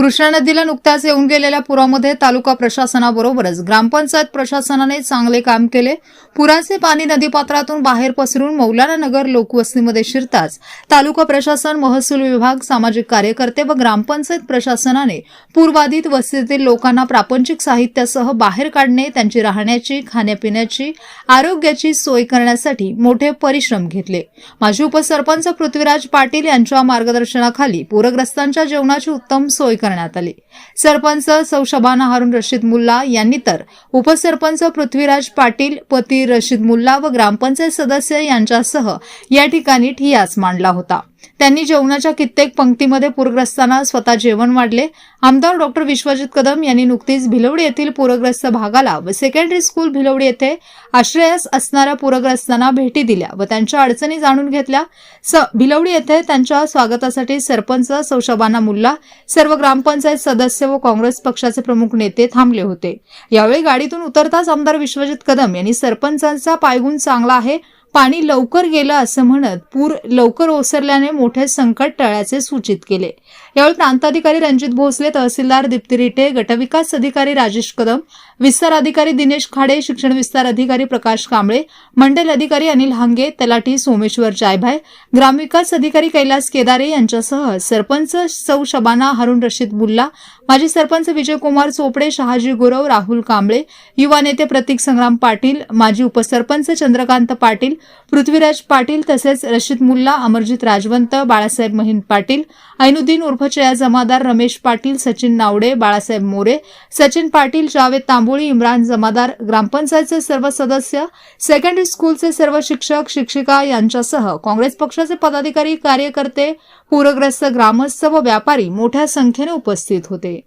कृष्णा नदीला नुकत्याच येऊन गेलेल्या पुरामध्ये तालुका प्रशासनाबरोबरच ग्रामपंचायत प्रशासनाने चांगले काम केले. पुराचे पाणी नदीपात्रातून बाहेर पसरून मौलाना नगर लोकवस्तीमध्ये शिरताच तालुका प्रशासन महसूल विभाग सामाजिक कार्यकर्ते व ग्रामपंचायत प्रशासनाने पूरबाधित वस्तीतील लोकांना प्रापंचिक साहित्यासह बाहेर काढणे त्यांची राहण्याची खाण्यापिण्याची आरोग्याची सोय करण्यासाठी मोठे परिश्रम घेतले. माजी उपसरपंच पृथ्वीराज पाटील यांच्या मार्गदर्शनाखाली पूरग्रस्तांच्या जेवणाची उत्तम सोय करण्यात आली. सरपंच सौ शबाना हारून रशीद मुल्ला यांनी तर उपसरपंच पृथ्वीराज पाटील पती रशीद मुल्ला व ग्रामपंचायत सदस्य यांच्यासह या ठिकाणी ठियास मांडला होता. त्यांनी जेवणाच्या कित्येक पंक्तीमध्ये पूरग्रस्तांना स्वतः जेवण वाढले. आमदार डॉक्टर विश्वजित कदम यांनी नुकतीच भिलवडी येथील पूरग्रस्त भागाला व सेकंडरी स्कूल भिलवडी येथे आश्रयास असणाऱ्या पूरग्रस्तांना भेटी दिल्या व त्यांच्या अडचणी जाणून घेतल्या. स भिलवडी येथे त्यांच्या स्वागतासाठी सरपंच सौशबाना मुल्ला सर्व ग्रामपंचायत सदस्य व काँग्रेस पक्षाचे प्रमुख नेते थांबले होते. यावेळी गाडीतून उतरताच आमदार विश्वजित कदम यांनी सरपंचांचा पायगुण चांगला आहे पाणी लवकर गेलं असं म्हणत पूर लवकर ओसरल्याने मोठे संकट टळ्याचे सूचित केले. यावेळी प्रांताधिकारी रणजित भोसले तहसीलदार दीप्ती रिटे गटविकास अधिकारी राजेश कदम विस्तार अधिकारी दिनेश खाडे शिक्षण विस्तार अधिकारी प्रकाश कांबळे मंडल अधिकारी अनिल हांगे तलाठी सोमेश्वर जायभाय ग्रामविकास अधिकारी कैलास केदारे यांच्यासह सरपंच सौ शबाना हारून रशीद बुल्ला माजी सरपंच विजयकुमार चोपडे शहाजी गुरव राहुल कांबळे युवा नेते प्रतीक संग्राम पाटील माजी उपसरपंच चंद्रकांत पाटील पृथ्वीराज पाटील तसेच रशीद मुल्ला अमरजित राजवंत बाळासाहेब महिंद पाटील ऐनुद्दीन उर्फ चया जमादार रमेश पाटील सचिन नावडे बाळासाहेब मोरे सचिन पाटील जावेद तांबोळी इम्रान जमादार ग्रामपंचायतचे सर्व सदस्य सेकंडरी स्कूलचे सर्व शिक्षक शिक्षिका यांच्यासह काँग्रेस पक्षाचे पदाधिकारी कार्यकर्ते पूरग्रस्त ग्रामस्थ व व्यापारी मोठ्या संख्येने उपस्थित होते.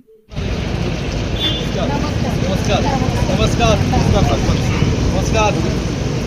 नमस्कार. नमस्कार. नमस्कार. नमस्कार.